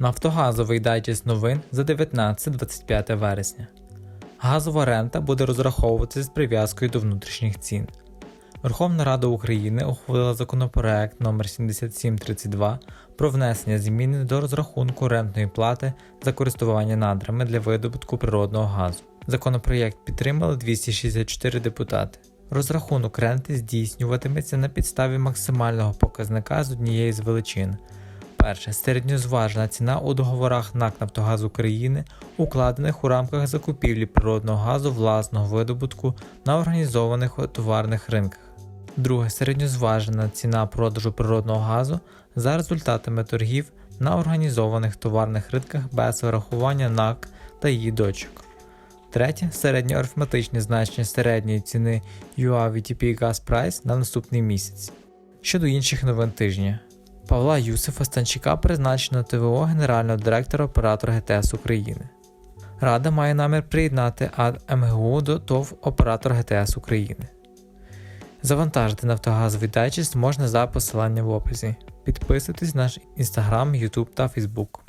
Нафтогазовий дайджест новин за 19-25 вересня. Газова рента буде розраховуватися з прив'язкою до внутрішніх цін. Верховна Рада України ухвалила законопроект номер 7732 про внесення зміни до розрахунку рентної плати за користування надрами для видобутку природного газу. Законопроєкт підтримали 264 депутати. Розрахунок ренти здійснюватиметься на підставі максимального показника з однієї з величин. Перше середньозважена ціна у договорах НАК Нафтогаз України, укладених у рамках закупівлі природного газу власного видобутку на організованих товарних ринках. Друге середньозважена ціна продажу природного газу за результатами торгів на організованих товарних ринках без врахування НАК та її дочок. Третє середньоарифметичне значення середньої ціни UAVTP Gas Price на наступний місяць. Щодо інших новин тижня. Павла Юсифа Станчика призначено ТВО генерального директора оператора ГТС України. Рада має намір приєднати АД МГУ до ТОВ оператор ГТС України. Завантажити нафтогазовий дайджест можна за посиланням в описі. Підписуйтесь на наш інстаграм, Ютуб та Фейсбук.